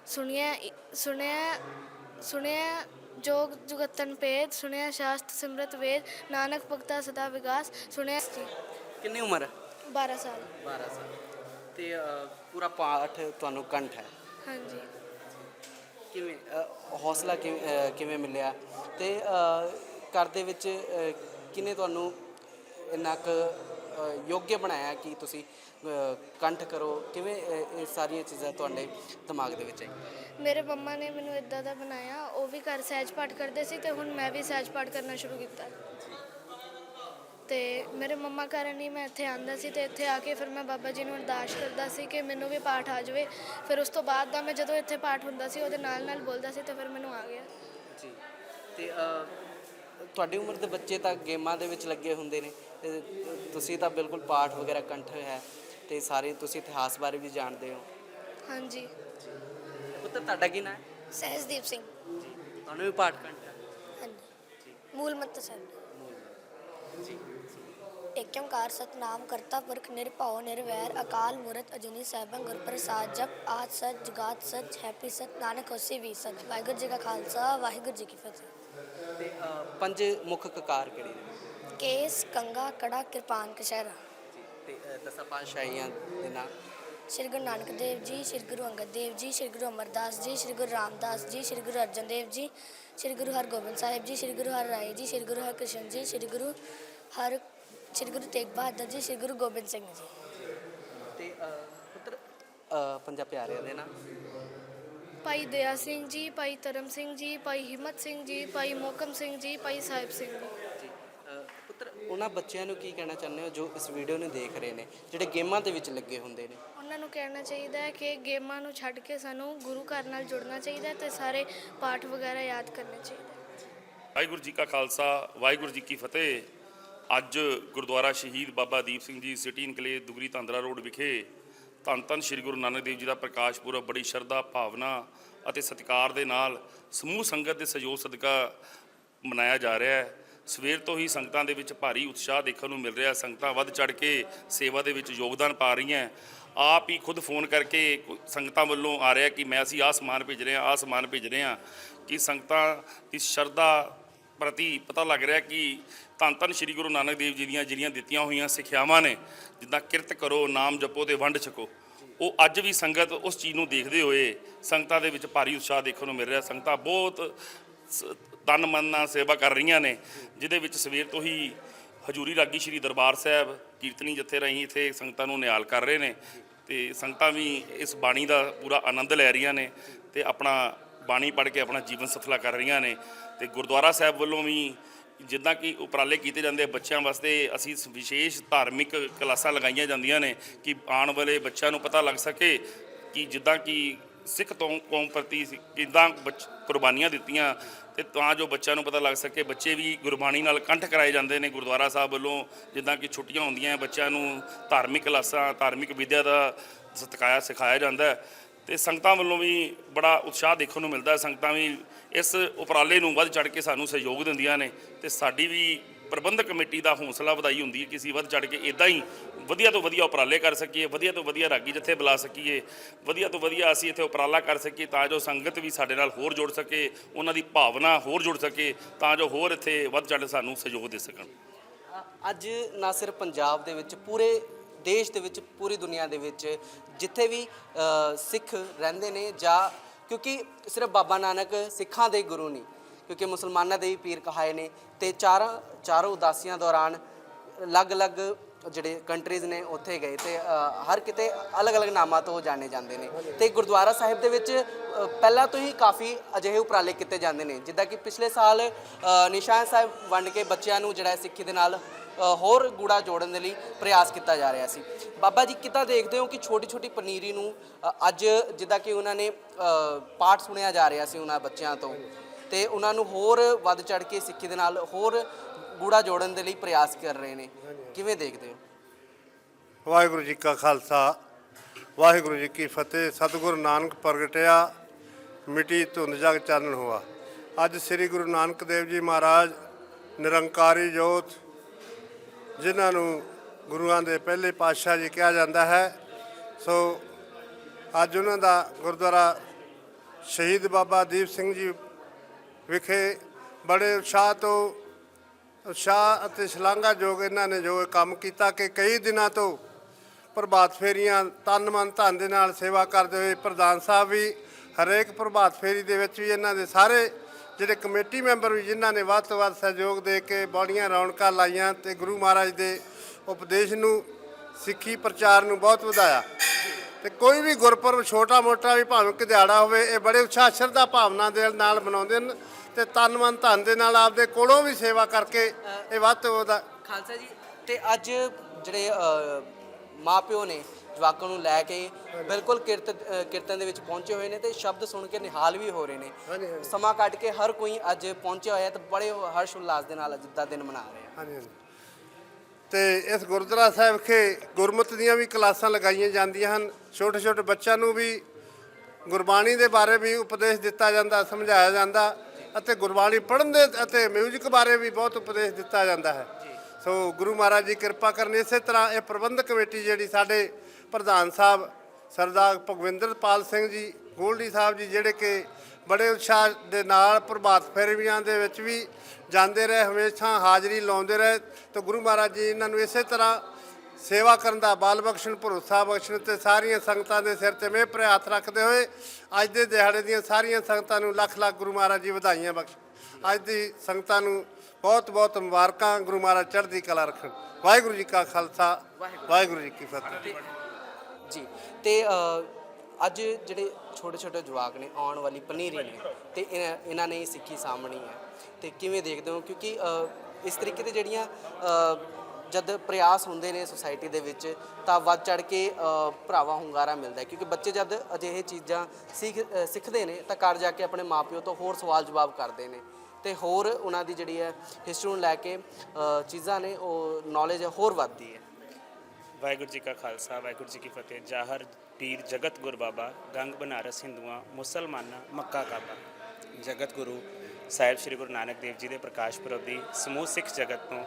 Speaker 1: ਸੁਣਿਆ ਸੁਣਿਆ ਸੁਣਿਆ ਜੋਗ ਜੁਗਤਨ ਭੇਦ ਸੁਣਿਆ ਸ਼ਾਸਤ ਸਿਮਰਤ ਵੇਦ ਨਾਨਕ ਭਗਤਾ ਸਦਾ ਵਿਗਾਸ ਸੁਣਿਆ
Speaker 7: ਕਿੰਨੀ ਉਮਰ ਹੈ?
Speaker 1: 12 ਸਾਲ।
Speaker 7: 12 ਸਾਲ। ਤੇ ਅ, ਪੂਰਾ ਪਾਠ ਤੁਹਾਨੂੰ ਕੰਠ ਹੈ?
Speaker 1: ਹਾਂਜੀ।
Speaker 7: ਕਿਵੇਂ ਹੌਸਲਾ ਕਿਵੇਂ ਕਿਵੇਂ ਮਿਲਿਆ? ਤੇ ਘਰ ਦੇ ਵਿੱਚ ਅ, ਕਿਨੇ ਤੁਹਾਨੂੰ ਇੰਨਾ ਕੁ ਯੋਗ ਬਣਾਇਆ ਕਿ ਤੁਸੀਂ ਕੰਠ ਕਰੋ? ਕਿਵੇਂ ਇਹ ਸਾਰੀਆਂ ਚੀਜ਼ਾਂ ਤੁਹਾਡੇ ਦਿਮਾਗ ਦੇ ਵਿੱਚ ਆਈ
Speaker 1: ਮੇਰੇ ਮੰਮਾ ਨੇ ਮੈਨੂੰ ਇਦਾਂ ਦਾ ਬਣਾਇਆ ਉਹ ਵੀ ਘਰ ਸਹਿਜ ਪਾਠ ਕਰਦੇ ਸੀ ਤੇ ਹੁਣ ਮੈਂ ਵੀ ਸਹਿਜ ਪਾਠ ਕਰਨਾ ਸ਼ੁਰੂ ਕੀਤਾ। ਤੇ ਮੇਰੇ ਮੰਮਾ ਕਾਰਨ ਹੀ ਮੈਂ ਇੱਥੇ ਆਂਦਾ ਸੀ ਤੇ ਇੱਥੇ ਆ ਕੇ ਫਿਰ ਮੈਂ ਬਾਬਾ ਜੀ ਨੂੰ ਅਰਦਾਸ ਕਰਦਾ ਸੀ ਕਿ ਮੈਨੂੰ ਵੀ ਪਾਠ ਆ ਜਾਵੇ। ਫਿਰ ਉਸ ਤੋਂ ਬਾਅਦ ਦਾ ਮੈਂ ਜਦੋਂ ਇੱਥੇ ਪਾਠ ਹੁੰਦਾ ਸੀ ਉਹਦੇ ਨਾਲ ਨਾਲ ਬੋਲਦਾ ਸੀ ਤੇ ਫਿਰ ਮੈਨੂੰ ਆ ਗਿਆ।
Speaker 7: ਜੀ। ਤੇ ਅ, ਤੁਹਾਡੀ ਉਮਰ ਦੇ ਬੱਚੇ ਤਾਂ ਗੇਮਾਂ ਦੇ ਵਿੱਚ ਲੱਗੇ ਹੁੰਦੇ ਨੇ ਤੇ ਤੁਸੀਂ ਤਾਂ ਬਿਲਕੁਲ ਪਾਠ ਵਗੈਰਾ ਕੰਠ ਹੈ ਤੇ ਸਾਰੇ ਤੁਸੀਂ ਇਤਿਹਾਸ ਬਾਰੇ ਵੀ ਜਾਣਦੇ ਹੋ।
Speaker 1: ਹਾਂਜੀ।
Speaker 7: ਪੁੱਤਰ ਤੁਹਾਡਾ ਕੀ ਨਾਂ ਹੈ?
Speaker 1: ਸਹਿਜਦੀਪ ਸਿੰਘ।
Speaker 7: ਤੁਹਾਨੂੰ ਵੀ ਪਾਠ ਕੰਠ ਹੈ?
Speaker 1: ਹਾਂਜੀ। ਮੂਲ ਮੰਤਰ ਸਾਹਿਬ।
Speaker 7: ਜੀ।
Speaker 8: ਓੰਕਾਰ ਸਤਨਾਮ ਕਰਤਾ ਪੁਰਖ ਨਿਰਭਉ ਨਿਰਵੈਰ ਅਕਾਲ ਮੂਰਤ ਅਜੂਨੀ ਸੈਭੰ ਗੁਰ ਪ੍ਰਸਾਦ ਜਪ ਆਦ ਸਚ ਜੁਗਾਦ ਸਚ ਹੈਪੀ ਸਤ ਨਾਨਕ ਹੋਸੀ ਵੀ ਸਚ ਵਾਹਿਗੁਰੂ ਜੀ ਕਾ ਖਾਲਸਾ ਵਾਹਿਗੁਰੂ ਜੀ ਕੀ ਫਤਿਹ।
Speaker 7: ਤੇ ਪੰਜ ਮੁੱਖ ਕਕਾਰ ਕਿਹੜੇ ਨੇ?
Speaker 8: ਕੇਸ ਕੰਗਾ ਕੜਾ ਕਿਰਪਾਨ ਕਸ਼ਹਿਰਾ
Speaker 7: ਤੇ ਦਸਾਂ ਪਾਤਸ਼ਾਹੀਆਂ ਦੇ ਨਾਮ
Speaker 8: ਸ੍ਰੀ ਗੁਰੂ ਨਾਨਕ ਦੇਵ ਜੀ ਸ੍ਰੀ ਗੁਰੂ ਅੰਗਦ ਦੇਵ ਜੀ ਸ੍ਰੀ ਗੁਰੂ ਅਮਰਦਾਸ ਜੀ ਸ੍ਰੀ ਗੁਰੂ ਰਾਮਦਾਸ ਜੀ ਸ੍ਰੀ ਗੁਰੂ ਅਰਜਨ ਦੇਵ ਜੀ ਸ੍ਰੀ ਗੁਰੂ ਹਰਗੋਬਿੰਦ ਸਾਹਿਬ ਜੀ ਸ੍ਰੀ ਗੁਰੂ ਹਰਿਰਾਏ ਜੀ ਸ੍ਰੀ ਗੁਰੂ ਹਰਕ੍ਰਿਸ਼ਨ ਜੀ ਸ੍ਰੀ ਗੁਰੂ ਹਰ ਸ੍ਰੀ ਗੁਰੂ ਤੇਗ ਬਹਾਦਰ ਜੀ ਸ੍ਰੀ ਗੁਰੂ ਗੋਬਿੰਦ ਸਿੰਘ ਜੀ।
Speaker 7: ਤੇ ਪੁੱਤਰ ਅ, ਪੰਜਾਂ ਪਿਆਰਿਆਂ ਦੇ ਨਾਮ
Speaker 1: ਭਾਈ ਦਇਆ ਸਿੰਘ ਜੀ ਭਾਈ ਧਰਮ ਸਿੰਘ ਜੀ ਭਾਈ ਹਿੰਮਤ ਸਿੰਘ ਜੀ ਭਾਈ ਮੋਕਮ ਸਿੰਘ ਜੀ ਭਾਈ ਸਾਹਿਬ ਸਿੰਘ ਜੀ।
Speaker 7: ਪੁੱਤਰ ਉਹਨਾਂ ਬੱਚਿਆਂ ਨੂੰ ਕੀ ਕਹਿਣਾ ਚਾਹੁੰਦੇ ਹੋ ਜੋ ਇਸ ਵੀਡੀਓ ਨੂੰ ਦੇਖ ਰਹੇ ਨੇ ਜਿਹੜੇ ਗੇਮਾਂ ਦੇ ਵਿੱਚ ਲੱਗੇ ਹੁੰਦੇ ਨੇ?
Speaker 1: ਉਹਨਾਂ ਨੂੰ ਕਹਿਣਾ ਚਾਹੀਦਾ ਹੈ ਕਿ ਗੇਮਾਂ ਨੂੰ ਛੱਡ ਕੇ ਸਾਨੂੰ ਗੁਰੂ ਘਰ ਨਾਲ ਜੁੜਨਾ ਚਾਹੀਦਾ ਹੈ ਤੇ ਸਾਰੇ ਪਾਠ ਵਗੈਰਾ ਯਾਦ ਕਰਨੇ ਚਾਹੀਦੇ।
Speaker 5: ਵਾਹਿਗੁਰੂ ਜੀ ਕਾ ਖਾਲਸਾ ਵਾਹਿਗੁਰੂ ਜੀ ਕੀ ਫਤਿਹ। ਅੱਜ ਗੁਰਦੁਆਰਾ ਸ਼ਹੀਦ Baba Deep Singh ji city enclave Dugri Dhandra road ਵਿਖੇ ਧੰਨ ਧੰਨ ਸ੍ਰੀ ਗੁਰੂ ਨਾਨਕ ਦੇਵ ਜੀ ਦਾ ਪ੍ਰਕਾਸ਼ ਪੁਰਬ ਬੜੀ ਸ਼ਰਧਾ, ਭਾਵਨਾ ਅਤੇ ਸਤਿਕਾਰ ਦੇ ਨਾਲ ਸਮੂਹ ਸੰਗਤ ਦੇ ਸਹਿਯੋਗ ਸਦਕਾ ਮਨਾਇਆ ਜਾ ਰਿਹਾ ਹੈ। ਸਵੇਰ ਤੋਂ ਹੀ ਸੰਗਤਾਂ ਦੇ ਵਿੱਚ ਭਾਰੀ ਉਤਸ਼ਾਹ ਦੇਖਣ ਨੂੰ ਮਿਲ ਰਿਹਾ ਸੰਗਤਾਂ ਵੱਧ ਚੜ ਕੇ ਸੇਵਾ ਦੇ ਵਿੱਚ ਯੋਗਦਾਨ ਪਾ ਰਹੀਆਂ ਆਪ ਹੀ ਖੁਦ ਫੋਨ ਕਰਕੇ ਕੋ- ਸੰਗਤਾਂ ਵੱਲੋਂ ਆ ਰਿਹਾ ਕਿ ਮੈਂ ਅਸੀਂ ਆਹ ਸਮਾਨ ਭੇਜ ਰਹੇ ਹਾਂ, ਆਹ ਸਮਾਨ ਭੇਜ ਰਹੇ ਹਾਂ ਕਿ ਸੰਗਤਾਂ ਦੀ ਸ਼ਰਧਾ ਪ੍ਰਤੀ ਪਤਾ ਲੱਗ ਰਿਹਾ ਕਿ ਧੰਨ ਧੰਨ ਸ੍ਰੀ ਗੁਰੂ ਨਾਨਕ ਦੇਵ ਜੀ ਦੀਆਂ ਜਿਹੜੀਆਂ ਦਿੱਤੀਆਂ ਹੋਈਆਂ ਸਿੱਖਿਆਵਾਂ ਨੇ, ਜਿੱਦਾਂ ਕਿਰਤ ਕਰੋ, ਨਾਮ ਜਪੋ ਤੇ ਵੰਡ ਛਕੋ, ਉਹ ਅੱਜ ਵੀ ਸੰਗਤ ਉਸ ਚੀਜ਼ ਨੂੰ ਦੇਖਦੇ ਹੋਏ ਸੰਗਤਾਂ ਦੇ ਵਿੱਚ ਭਾਰੀ ਉਤਸ਼ਾਹ ਦੇਖਣ ਨੂੰ ਮਿਲ ਰਿਹਾ। ਸੰਗਤਾਂ ਬਹੁਤ ਸ- ਤਨ ਮਨ ਨਾਲ ਸੇਵਾ ਕਰ ਰਹੀਆਂ ਨੇ, ਜਿਹਦੇ ਵਿੱਚ ਸਵੇਰ ਤੋਂ ਹੀ ਹਜੂਰੀ ਰਾਗੀ ਸ੍ਰੀ ਦਰਬਾਰ ਸਾਹਿਬ, ਕੀਰਤਨੀ ਜਥੇ ਰਹੀ ਇੱਥੇ ਸੰਗਤਾਂ ਨੂੰ ਨਿਹਾਲ ਕਰ ਰਹੇ ਨੇ ਤੇ ਸੰਗਤਾਂ ਵੀ ਇਸ ਬਾਣੀ ਦਾ ਪੂਰਾ ਆਨੰਦ ਲੈ ਰਹੀਆਂ ਨੇ ਤੇ ਆਪਣਾ ਬਾਣੀ ਪੜ੍ਹ ਕੇ ਆਪਣਾ ਜੀਵਨ ਸਫਲਾ ਕਰ ਰਹੀਆਂ ਨੇ ਤੇ ਗੁਰਦੁਆਰਾ ਸਾਹਿਬ ਵੱਲੋਂ ਵੀ ਜਿੱਦਾਂ ਕਿ ਉਪਰਾਲੇ ਕੀਤੇ ਜਾਂਦੇ ਬੱਚਿਆਂ ਵਾਸਤੇ, ਅਸੀਂ ਸ- ਵਿਸ਼ੇਸ਼ ਧਾਰਮਿਕ ਕਲਾਸਾਂ ਲਗਾਈਆਂ ਜਾਂਦੀਆਂ ਨੇ ਕਿ ਆਉਣ ਵਾਲੇ ਬੱਚਿਆਂ ਨੂੰ ਪਤਾ ਲੱਗ ਸਕੇ ਕਿ ਜਿੱਦਾਂ ਕਿ ਸਿੱਖ ਤੋਂ ਕੌਮ ਪ੍ਰਤੀ ਸੀ- ਕਿੱਦਾਂ ਬੱਚ- ਕੁਰਬਾਨੀਆਂ ਦਿੱਤੀਆਂ ਤੇ ਤਾਂ ਜੋ ਬੱਚਿਆਂ ਨੂੰ ਪਤਾ ਲੱਗ ਸਕੇ, ਬੱਚੇ ਵੀ ਗੁਰਬਾਣੀ ਨਾਲ ਕੰਠ ਕਰਾਏ ਜਾਂਦੇ ਨੇ ਗੁਰਦੁਆਰਾ ਸਾਹਿਬ ਵੱਲੋਂ, ਜਿੱਦਾਂ ਕਿ ਛੁੱਟੀਆਂ ਹੁੰਦੀਆਂ ਬੱਚਿਆਂ ਨੂੰ ਧਾਰਮਿਕ ਕਲਾਸਾਂ, ਧਾਰਮਿਕ ਵਿਦਿਆ ਦਾ ਸਤਕਾਇਆ, ਸਿਖਾਇਆ ਜਾਂਦਾ ਹੈ ਤੇ ਸੰਗਤਾਂ ਵੱਲੋਂ ਵੀ ਬੜਾ ਉਤਸ਼ਾਹ ਦੇਖਣ ਨੂੰ ਮਿਲਦਾ ਹੈ, ਸੰਗਤਾਂ ਵੀ ਇਸ ਉਪਰਾਲੇ ਨੂੰ ਵੱਧ ਚੜ ਕੇ ਸਾਨੂੰ ਸਹਿਯੋਗ ਦਿੰਦੀਆਂ ਨੇ ਤੇ ਸਾਡੀ ਵੀ ਪ੍ਰਬੰਧਕ ਕਮੇਟੀ ਦਾ ਹੌਸਲਾ ਵਧਾਈ ਹੁੰਦੀ ਹੈ ਕਿ ਅਸੀਂ ਵੱਧ ਚੜ ਕੇ ਇਦਾਂ ਹੀ ਵਧੀਆ ਤੋਂ ਵਧੀਆ ਉਪਰਾਲੇ ਕਰ ਸਕੀਏ, ਵਧੀਆ ਤੋਂ ਵਧੀਆ ਰਾਗੀ ਜਿੱਥੇ ਬੁਲਾ ਸਕੀਏ, ਵਧੀਆ ਤੋਂ ਵਧੀਆ ਅਸੀਂ ਇੱਥੇ ਉਪਰਾਲਾ ਕਰ ਸਕੀਏ ਤਾਂ ਜੋ ਸੰਗਤ ਵੀ ਸਾਡੇ ਨਾਲ ਹੋਰ ਜੁੜ ਸਕੇ, ਉਹਨਾਂ ਦੀ ਭਾਵਨਾ ਹੋਰ ਜੁੜ ਸਕੇ ਤਾਂ ਜੋ ਹੋਰ ਇੱਥੇ ਵੱਧ ਚੜ ਸਾਨੂੰ ਸਹਿਯੋਗ ਦੇ ਸਕਣ।
Speaker 7: ਅੱਜ ਨਾ ਸਿਰਫ ਪੰਜਾਬ ਦੇ ਵਿੱਚ, ਪੂਰੇ ਦੇਸ਼ ਦੇ ਵਿੱਚ, ਪੂਰੀ ਦੁਨੀਆ ਦੇ ਵਿੱਚ ਜਿੱਥੇ ਵੀ ਸਿੱਖ ਰਹਿੰਦੇ ਨੇ ਜਾਂ ਕਿਉਂਕਿ ਸਿਰਫ ਬਾਬਾ ਨਾਨਕ ਸਿੱਖਾਂ ਦੇ ਗੁਰੂ ਨਹੀਂ ਕਿਉਂਕਿ ਮੁਸਲਮਾਨਾਂ ਦੇ ਵੀ ਪੀਰ ਕਹਾਏ ਨੇ ਤੇ ਚਾਰਾਂ ਚਾਰੋਂ ਉਦਾਸੀਆਂ ਦੌਰਾਨ ਅਲੱਗ-ਅਲੱਗ ਜਿਹੜੇ ਕੰਟਰੀਜ਼ ਨੇ ਉੱਥੇ ਗਏ ਤੇ ਹਰ ਕਿਤੇ ਅਲੱਗ-ਅਲੱਗ ਨਾਮਾਂ ਤੋਂ ਜਾਣੇ ਜਾਂਦੇ ਨੇ ਤੇ ਗੁਰਦੁਆਰਾ ਸਾਹਿਬ ਦੇ ਵਿੱਚ ਪਹਿਲਾਂ ਤੋਂ ਹੀ ਕਾਫੀ ਅਜਿਹੇ ਉਪਰਾਲੇ ਕੀਤੇ ਜਾਂਦੇ ਨੇ ਜਿੱਦਾਂ ਕਿ ਪਿਛਲੇ ਸਾਲ ਅ, ਨਿਸ਼ਾਨ ਸਾਹਿਬ ਵੰਡ ਕੇ ਬੱਚਿਆਂ ਨੂੰ ਜਿਹੜਾ ਸਿੱਖੀ ਦੇ ਨਾਲ ਹੋਰ ਗੂੜਾ ਜੋੜਨ ਦੇ ਲਈ ਪ੍ਰਯਾਸ ਕੀਤਾ ਜਾ ਰਿਹਾ ਸੀ। ਬਾਬਾ ਜੀ ਕਿੱਦਾਂ ਦੇਖਦੇ ਹੋ ਕਿ ਛੋਟੀ ਛੋਟੀ ਪਨੀਰੀ ਨੂੰ ਅ, ਅੱਜ ਜਿੱਦਾਂ ਕਿ ਉਹਨਾਂ ਨੇ ਅ, ਪਾਠ ਸੁਣਿਆ ਜਾ ਰਿਹਾ ਸੀ ਉਹਨਾਂ ਬੱਚਿਆਂ ਤੋਂ ਤੇ ਉਹਨਾਂ ਨੂੰ ਹੋਰ ਵੱਧ ਚੜ ਕੇ ਸਿੱਖੀ ਦੇ ਨਾਲ ਹੋਰ ਗੂੜਾ ਜੋੜਨ ਦੇ ਲਈ ਪ੍ਰਯਾਸ ਕਰ ਰਹੇ ਨੇ। ਕਿਵੇਂ ਦੇਖਦੇ ਹੋ?
Speaker 2: ਵਾਹਿਗੁਰੂ ਜੀ ਕਾ ਖਾਲਸਾ ਵਾਹਿਗੁਰੂ ਜੀ ਕੀ ਫਤਿਹ ਸਤਿਗੁਰੂ ਨਾਨਕ ਪ੍ਰਗਟਿਆ ਮਿਟੀ ਧੁੰਦ ਜਗ ਚਾਨਣ ਹੋਆ। ਅੱਜ ਸ੍ਰੀ ਗੁਰੂ ਨਾਨਕ ਦੇਵ ਜੀ ਮਹਾਰਾਜ ਨਿਰੰਕਾਰੀ ਜੋਤ ਜਿਨ੍ਹਾਂ ਨੂੰ ਗੁਰੂਆਂ ਦੇ ਪਹਿਲੇ ਪਾਤਸ਼ਾਹ ਜੀ ਕਿਹਾ ਜਾਂਦਾ ਹੈ। ਸੋ ਅੱਜ ਉਹਨਾਂ ਦਾ ਗੁਰਦੁਆਰਾ ਸ਼ਹੀਦ ਬਾਬਾ ਦੀਪ ਸਿੰਘ ਜੀ ਵਿਖੇ ਬੜੇ ਉਤਸ਼ਾਹ ਤੋਂ ਉਤਸ਼ਾਹ ਅਤੇ ਸ਼ਲਾਘਾਯੋਗ ਇਹਨਾਂ ਨੇ ਜੋ ਇਹ ਕੰਮ ਕੀਤਾ ਕਿ ਕਈ ਦਿਨਾਂ ਤੋਂ ਪ੍ਰਭਾਤ ਫੇਰੀਆਂ ਤਨ ਮਨ ਧਨ ਦੇ ਨਾਲ ਸੇਵਾ ਕਰਦੇ ਹੋਏ ਪ੍ਰਧਾਨ ਸਾਹਿਬ ਵੀ ਹਰੇਕ ਪ੍ਰਭਾਤ ਫੇਰੀ ਦੇ ਵਿੱਚ ਵੀ ਇਹਨਾਂ ਦੇ ਸਾਰੇ ਜਿਹੜੇ ਕਮੇਟੀ ਮੈਂਬਰ ਵੀ ਜਿਨ੍ਹਾਂ ਨੇ ਵੱਧ ਤੋਂ ਵੱਧ ਸਹਿਯੋਗ ਦੇ ਕੇ ਬੋੜੀਆਂ ਰੌਣਕਾਂ ਲਾਈਆਂ ਤੇ ਗੁਰੂ ਮਹਾਰਾਜ ਦੇ ਉਪਦੇਸ਼ ਨੂੰ ਸਿੱਖੀ ਪ੍ਰਚਾਰ ਨੂੰ ਬਹੁਤ ਵਧਾਇਆ। ਤੇ ਕੋਈ ਵੀ ਗੁਰਪੁਰਬ ਛੋਟਾ ਮੋਟਾ ਵੀ ਭਾਵੇਂ ਕਿ ਦਿਹਾੜਾ ਹੋਵੇ ਇਹ ਬੜੇ ਉਤਸ਼ਾਹ ਸ਼ਰਧਾ ਭਾਵਨਾ ਦੇ ਨਾਲ ਮਨਾਉਂਦੇ ਹਨ ਤੇ ਤਨ ਮਨ ਧਨ ਦੇ ਨਾਲ ਆਪਦੇ ਕੋਲੋਂ ਵੀ ਸੇਵਾ ਕਰਕੇ ਇਹ ਵੱਧ ਤੋਂ ਵੱਧ
Speaker 7: ਖਾਲਸਾ ਜੀ ਤੇ ਅੱਜ ਜਿਹੜੇ ਅ, ਮਾਪਿਓ ਨੇ ਜਵਾਕਾਂ ਨੂੰ ਲੈ ਕੇ ਬਿਲਕੁਲ ਕਿਰਤ ਕੀਰਤਨ ਦੇ ਵਿੱਚ ਪਹੁੰਚੇ ਹੋਏ ਨੇ ਤੇ ਸ਼ਬਦ ਸੁਣ ਕੇ ਨਿਹਾਲ ਵੀ ਹੋ ਰਹੇ ਨੇ। ਸਮਾਂ ਕੱਢ ਕੇ ਹਰ ਕੋਈ ਅੱਜ ਪਹੁੰਚਿਆ ਹੋਇਆ ਤੇ ਬੜੇ ਹਰਸ਼ ਉਲਾਸ ਦੇ ਨਾਲ ਅੱਜ ਦਾ ਦਿਨ ਮਨਾ ਰਹੇ। ਆ
Speaker 2: ਹਾਂਜੀ ਹਾਂਜੀ। ਤੇ ਇਸ ਗੁਰਦੁਆਰਾ ਸਾਹਿਬ ਵਿਖੇ ਗੁਰਮਤਿ ਦੀਆਂ ਵੀ ਕਲਾਸਾਂ ਲਗਾਈਆਂ ਜਾਂਦੀਆਂ ਹਨ। ਛੋਟੇ ਛੋਟੇ ਬੱਚਿਆਂ ਨੂੰ ਵੀ ਗੁਰਬਾਣੀ ਦੇ ਬਾਰੇ ਵੀ ਉਪਦੇਸ਼ ਦਿੱਤਾ ਜਾਂਦਾ ਸਮਝਾਇਆ ਜਾਂਦਾ ਅਤੇ ਗੁਰਬਾਣੀ ਪੜ੍ਹਨ ਦੇ ਅਤੇ ਮਿਊਜ਼ਿਕ ਬਾਰੇ ਵੀ ਬਹੁਤ ਉਪਦੇਸ਼ ਦਿੱਤਾ ਜਾਂਦਾ ਹੈ। ਸੋ ਗੁਰੂ ਮਹਾਰਾਜ ਜੀ ਕਿਰਪਾ ਕਰਨ ਇਸੇ ਤਰ੍ਹਾਂ ਇਹ ਪ੍ਰਬੰਧਕ ਕਮੇਟੀ ਜਿਹੜੀ ਸਾਡੇ ਪ੍ਰਧਾਨ ਸਾਹਿਬ ਸਰਦਾਰ ਭਗਵਿੰਦਰਪਾਲ ਸਿੰਘ ਜੀ, ਗੋਲਡੀ ਸਾਹਿਬ ਜੀ ਜਿਹੜੇ ਕਿ ਬੜੇ ਉਤਸ਼ਾਹ ਦੇ ਨਾਲ ਪ੍ਰਭਾਤ ਫੇਰੀਆਂ ਦੇ ਵਿੱਚ ਵੀ ਜਾਂਦੇ ਰਹੇ, ਹਮੇਸ਼ਾ ਹਾਜ਼ਰੀ ਲਾਉਂਦੇ ਰਹੇ ਤਾਂ ਗੁਰੂ ਮਹਾਰਾਜ ਜੀ ਇਹਨਾਂ ਨੂੰ ਇਸੇ ਤਰ੍ਹਾਂ ਸੇਵਾ ਕਰਨ ਦਾ ਬਾਲ ਬਖਸ਼ਣ, ਭਰੋਸਾ ਬਖਸ਼ਣ ਤੇ ਸਾਰੀਆਂ ਸੰਗਤਾਂ ਦੇ ਸਿਰ ਤੇ ਮੇਹ ਭਰੇ ਰੱਖਦੇ ਹੋਏ ਅੱਜ ਦੇ ਦਿਹਾੜੇ ਦੀਆਂ ਸਾਰੀਆਂ ਸੰਗਤਾਂ ਨੂੰ ਲੱਖ ਲੱਖ ਗੁਰੂ ਮਹਾਰਾਜ ਜੀ ਵਧਾਈਆਂ ਬਖਸ਼ ਅੱਜ ਦੀ ਸੰਗਤਾਂ ਨੂੰ ਬਹੁਤ ਬਹੁਤ ਮੁਬਾਰਕਾਂ, ਗੁਰੂ ਮਹਾਰਾਜ ਚੜ੍ਹਦੀ ਕਲਾ ਰੱਖਣ। ਵਾਹਿਗੁਰੂ ਜੀ ਕਾ ਖਾਲਸਾ, ਵਾਹਿਗੁਰੂ ਜੀ ਕੀ ਫਤਿਹ।
Speaker 7: ਜੀ। ਤੇ ਅ, ਅੱਜ ਜਿਹੜੇ ਛੋਟੇ ਛੋਟੇ ਜਵਾਕ ਨੇ ਆਉਣ ਵਾਲੀ ਪਨੀਰੀ ਨੇ ਤੇ ਇਹਨਾਂ- ਇਹਨਾਂ ਨੇ ਸਿੱਖੀ ਸਾਹਮਣੀ ਹੈ। ਤੇ ਕਿਵੇਂ ਦੇਖਦੇ ਹੋ? ਕਿਉਂਕਿ ਅ, ਇਸ ਤਰੀਕੇ ਦੇ ਜਿਹੜੀਆਂ ਅ, ਜਦ ਪ੍ਰਯਾਸ ਹੁੰਦੇ ਨੇ ਸੁਸਾਇਟੀ ਦੇ ਵਿੱਚ ਤਾਂ ਵੱਧ ਚੜ ਕੇ ਅ, ਭਰਾਵਾਂ ਹੁੰਗਾਰਾ ਮਿਲਦਾ ਹੈ। ਕਿਉਂਕਿ ਬੱਚੇ ਜਦ ਅਜਿਹੇ ਚੀਜ਼ਾਂ ਸਿੱਖ ਅ, ਸਿੱਖਦੇ ਨੇ ਤਾਂ ਘਰ ਜਾ ਕੇ ਆਪਣੇ ਮਾਪਿਓ ਤੋਂ ਹੋਰ ਸਵਾਲ ਜਵਾਬ ਕਰਦੇ ਨੇ। ਤੇ ਹੋਰ ਉਹਨਾਂ ਦੀ ਜਿਹੜੀ ਹੈ ਹਿਸਟਰੀ ਨੂੰ ਲੈ ਕੇ ਅ, ਚੀਜ਼ਾਂ ਨੇ ਉਹ ਨੌਲੇਜ ਹੋਰ ਵੱਧਦੀ ਹੈ।
Speaker 4: ਵਾਹਿਗੁਰੂ ਜੀ ਕਾ ਖਾਲਸਾ, ਵਾਹਿਗੁਰੂ ਜੀ ਕੀ ਫਤਿਹ। ਜਾਹਰ ਪੀਰ ਜਗਤ ਗੁਰ ਬਾਬਾ, ਗੰਗ ਬਨਾਰਸ ਹਿੰਦੂਆਂ, ਮੁਸਲਮਾਨਾਂ, ਮੱਕਾ ਕਾਬਾ। ਜਗਤ ਗੁਰੂ ਸਾਹਿਬ ਸ੍ਰੀ ਗੁਰੂ ਨਾਨਕ ਦੇਵ ਜੀ ਦੇ ਪ੍ਰਕਾਸ਼ ਪੁਰਬ ਦੀ ਸਮੂਹ ਸਿੱਖ ਜਗਤ ਤੋਂ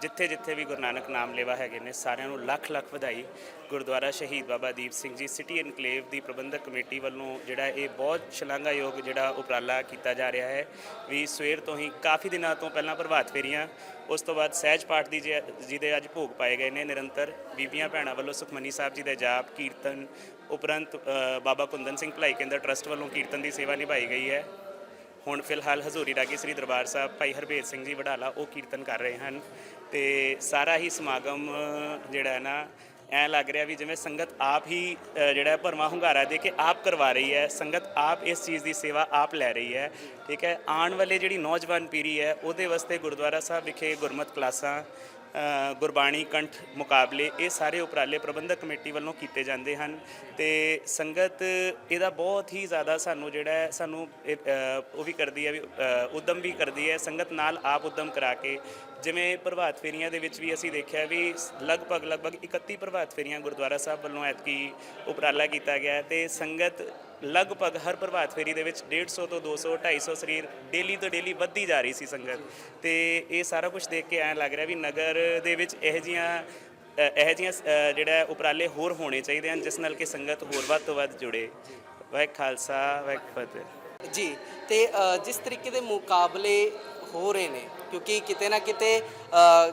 Speaker 4: ਜਿੱਥੇ ਜਿੱਥੇ ਵੀ ਗੁਰੂ ਨਾਨਕ ਨਾਮ ਲੇਵਾ ਹੈਗੇ ਨੇ, ਸਾਰਿਆਂ ਨੂੰ ਲੱਖ ਲੱਖ ਵਧਾਈ। ਗੁਰਦੁਆਰਾ ਸ਼ਹੀਦ ਬਾਬਾ ਦੀਪ ਸਿੰਘ ਜੀ, ਸਿਟੀ ਇਨਕਲੇਵ ਦੀ ਪ੍ਰਬੰਧਕ ਕਮੇਟੀ ਵੱਲੋਂ ਜਿਹੜਾ ਇਹ ਬਹੁਤ ਸ਼ਲਾਘਾਯੋਗ ਜਿਹੜਾ ਉਪਰਾਲਾ ਕੀਤਾ ਜਾ ਰਿਹਾ ਹੈ। ਵੀ ਸਵੇਰ ਤੋਂ ਹੀ ਕਾਫੀ ਦਿਨਾਂ ਤੋਂ ਪਹਿਲਾਂ ਪ੍ਰਭਾਤ ਫੇਰੀਆਂ, ਉਸ ਤੋਂ ਬਾਅਦ ਸਹਿਜ ਪਾਠ ਦੀ ਜੇ- ਜਿਹਦੇ ਅੱਜ ਭੋਗ ਪਾਏ ਗਏ ਨੇ। ਨਿਰੰਤਰ ਬੀਬੀਆਂ ਭੈਣਾਂ ਵੱਲੋਂ ਸੁਖਮਨੀ ਸਾਹਿਬ ਜੀ ਦੇ ਜਾਪ, ਕੀਰਤਨ, ਉਪਰੰਤ ਬਾਬਾ ਕੁੰਦਨ ਸਿੰਘ ਭਲਾਈ ਕੇਂਦਰ ਟਰਸਟ ਵੱਲੋਂ ਕੀਰਤਨ ਦੀ ਸੇਵਾ ਨਿਭਾਈ ਗਈ ਹੈ। ਹੁਣ ਫਿਲਹਾਲ ਹਜ਼ੂਰੀ ਰਾਗੀ ਸ੍ਰੀ ਦਰਬਾਰ ਸਾਹਿਬ ਭਾਈ ਹਰਬੇਰ ਸਿੰਘ ਜੀ ਵਡਾਲਾ ਉਹ ਕੀਰਤਨ ਕਰ ਰਹੇ ਹਨ। ਤੇ ਸਾਰਾ ਹੀ ਸਮਾਗਮ ਜਿਹੜਾ ਹੈ ਨਾ, ਐਂ ਲੱਗ ਰਿਹਾ ਵੀ ਜਿਵੇਂ ਸੰਗਤ ਆਪ ਹੀ ਜਿਹੜਾ ਹੈ ਭਰਵਾਂ ਹੁੰਗਾਰਾ ਦੇ ਕੇ ਆਪ ਕਰਵਾ ਰਹੀ ਹੈ, ਸੰਗਤ ਆਪ ਇਸ ਚੀਜ਼ ਦੀ ਸੇਵਾ ਆਪ ਲੈ ਰਹੀ ਹੈ, ਠੀਕ ਹੈ। ਆਉਣ ਵਾਲੇ ਜਿਹੜੀ ਨੌਜਵਾਨ ਪੀੜ੍ਹੀ ਹੈ, ਉਹਦੇ ਵਾਸਤੇ ਗੁਰਦੁਆਰਾ ਸਾਹਿਬ ਵਿਖੇ ਗੁਰਮਤ ਕਲਾਸਾਂ ਗੁਰਬਾਣੀ ਕੰਠ ਮੁਕਾਬਲੇ ਇਹ ਸਾਰੇ ਉਪਰਾਲੇ ਪ੍ਰਬੰਧਕ ਕਮੇਟੀ ਵੱਲੋਂ ਕੀਤੇ ਜਾਂਦੇ ਹਨ ਤੇ ਸੰਗਤ ਇਹਦਾ ਬਹੁਤ ਹੀ ਜ਼ਿਆਦਾ ਸਾਨੂੰ ਜਿਹੜਾ ਸਾਨੂੰ ਇਹ, ਉਹ ਵੀ ਕਰਦੀ ਹੈ ਵੀ ਅ, ਉਦਮ ਵੀ ਕਰਦੀ ਹੈ ਸੰਗਤ ਨਾਲ ਆਪ ਉਦਮ ਕਰਾ ਕੇ ਜਿਵੇਂ ਪ੍ਰਭਾਤ ਫੇਰੀਆਂ ਦੇ ਵਿੱਚ ਵੀ ਅਸੀਂ ਦੇਖਿਆ ਵੀ ਲਗਭਗ ਲਗਭਗ 31 ਪ੍ਰਭਾਤ ਫੇਰੀਆਂ ਗੁਰਦੁਆਰਾ ਸਾਹਿਬ ਵੱਲੋਂ ਐਤਕੀ ਉਪਰਾਲਾ ਕੀਤਾ ਗਿਆ ਹੈ ਤੇ ਸੰਗਤ ਲਗਭਗ ਹਰ ਪ੍ਰਭਾਤ ਫੇਰੀ ਦੇ ਵਿੱਚ 150 ਤੋਂ 200 250 ਸਰੀਰ ਡੇਲੀ ਤੋਂ ਡੇਲੀ ਵੱਧਦੀ ਜਾ ਰਹੀ ਸੀ ਸੰਗਤ। ਤੇ ਇਹ ਸਾਰਾ ਕੁਝ ਦੇਖ ਕੇ ਐਂ ਲੱਗ ਰਿਹਾ ਵੀ ਨਗਰ ਦੇ ਵਿੱਚ ਇਹੋ ਜੀਆਂ ਇਹੋ ਜਿਹੀਆਂ ਜਿਹੜਾ ਉਪਰਾਲੇ ਹੋਰ ਹੋਣੇ ਚਾਹੀਦੇ ਹਨ, ਜਿਸ ਨਾਲ ਕਿ ਸੰਗਤ ਹੋਰ ਵੱਧ ਤੋਂ ਵੱਧ ਜੁੜੇ। ਵਾਹਿ ਖਾਲਸਾ ਵਾਹਿ ਫਤਿਹ।
Speaker 7: ਜੀ, ਤੇ ਜਿਸ ਤਰੀਕੇ ਦੇ ਮੁਕਾਬਲੇ ਹੋ ਰਹੇ ਨੇ, ਕਿਉਂਕਿ ਕਿਤੇ ਨਾ ਕਿਤੇ